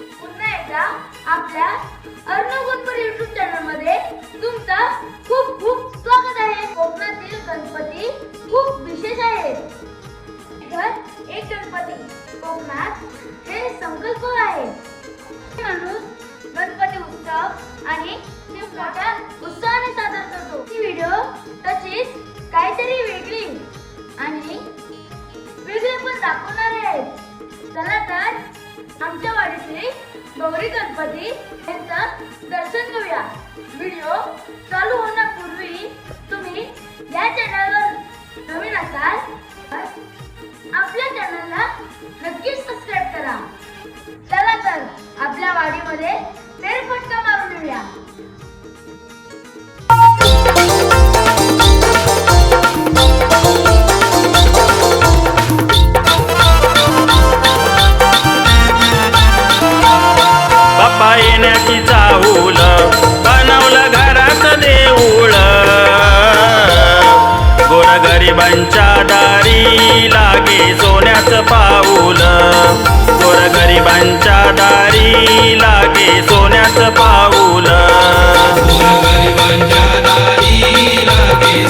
पुन्हा एकदा आपल्या अर्णव युट्यूब चॅनलमध्ये तुमचं खूप खूप स्वागत आहे. कोकणातील गणपती खूप विशेष आहे घर एक गणपती कोकणात हे संकल्प आहे. माणूस गणपती उत्सव आणि ते मोठ्या उत्साहाने सादर करतो. ही व्हिडिओ तशीच काहीतरी वेगळी आणि वेगळे पण दाखवणार गौरी गणपती यांचं दर्शन घेऊया. व्हिडिओ चालू होण्यापूर्वी तुम्ही या चॅनलवर नवीन असाल तर आपल्या चॅनलला नक्कीच सबस्क्राईब करा. चला तर आपल्या वाडीमध्ये फेरफटका मारून येऊया. गोरगरिबांच्या दारी लागे सोन्याचं पाऊल. गोर गोरगरिबांच्या दारी लागे सोन्याचं पाऊल. गरिबांच्या दारी लागे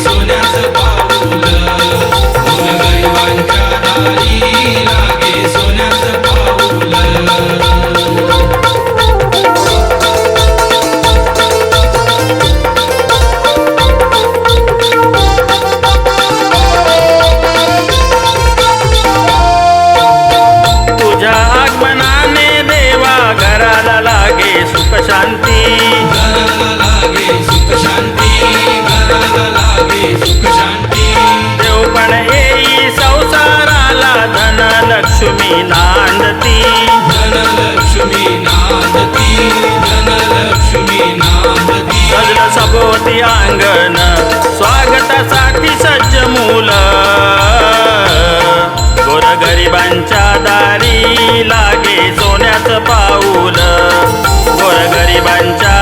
होती अंगण स्वागतासाठी सज्ज मूल. गोरगरिबांच्या दारी लागे सोन्याचं पाऊल. गोरगरिबांच्या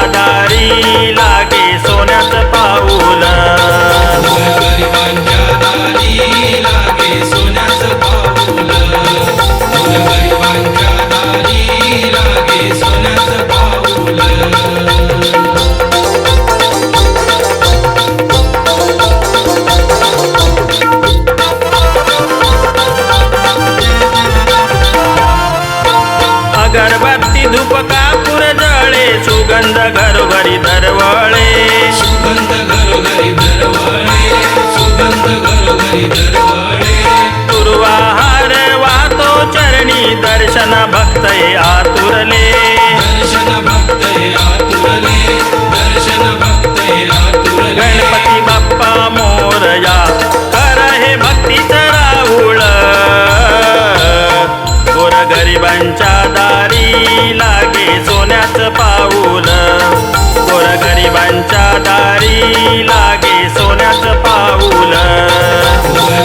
सुगंध घरोघरी दरवळे. सुगंध घरोघरी दरवळे सुगंध घरोघरी दरवळे. दुर्वाहार वाहतो चरणी दर्शन भक्त आतुरले. दर्शन भक्त आतुरले दर्शन भक्त आतुरले. गणपती बाप्पा मोरया कर हे भक्तीचं लागे सोन्याचं पाऊल गोरगरिबांच्या दारी लागे सोन्याचं पाऊल गरिबांच्या दारी लागे सोन्याचं पाऊल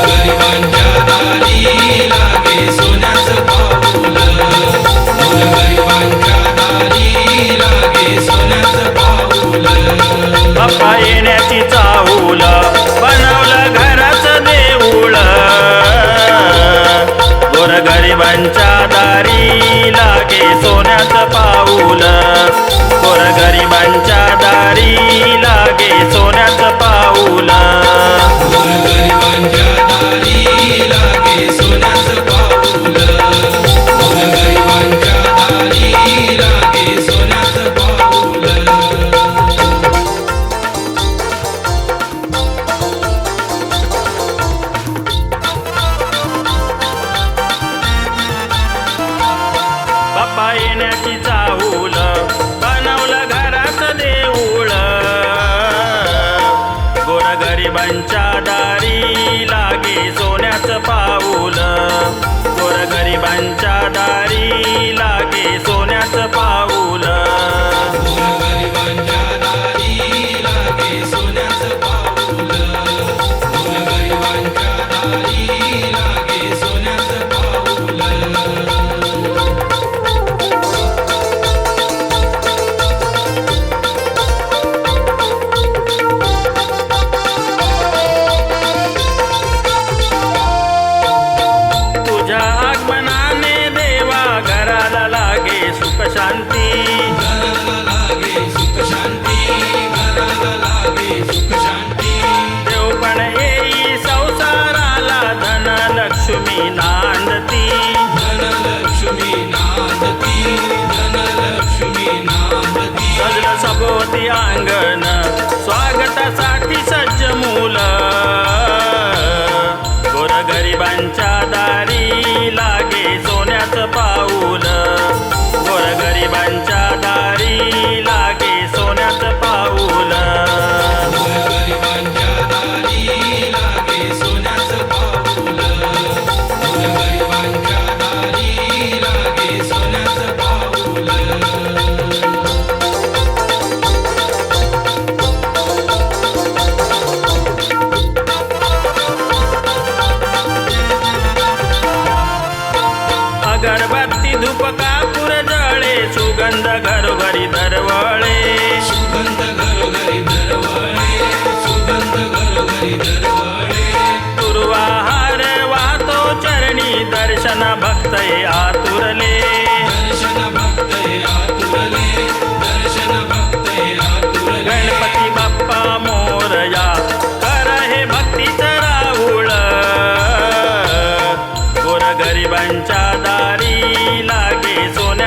गरिबांच्या दारी लागे सोन्याचं पाऊल बाप्पा येण्याची चाहूल बनवलं घराचं देऊळ. गोरगरिबांच्या दारी गरिबांच्या दारी लागे सोन्याचं पाऊला. गोरगरिबांच्या दारी लागे सोन्याचं पाऊल. गोर गरिबांच्या दारी लागे अंगण स्वागतासाठी सज्ज मूल. गोरगरिबांच्या दारी कापूर जळे सुगंध घरोघरी दरवळे. सुगंध घरोघरी दरवळे सुगंध घरोघरी दरवळे. पूर्वाहार वाहतो चरणी दर्शन भक्त आतुरले. दर्शन भक्त आतुरले दर्शन भक्त आतुरले. गणपती बाप्पा मोरया कर हे भक्तीचं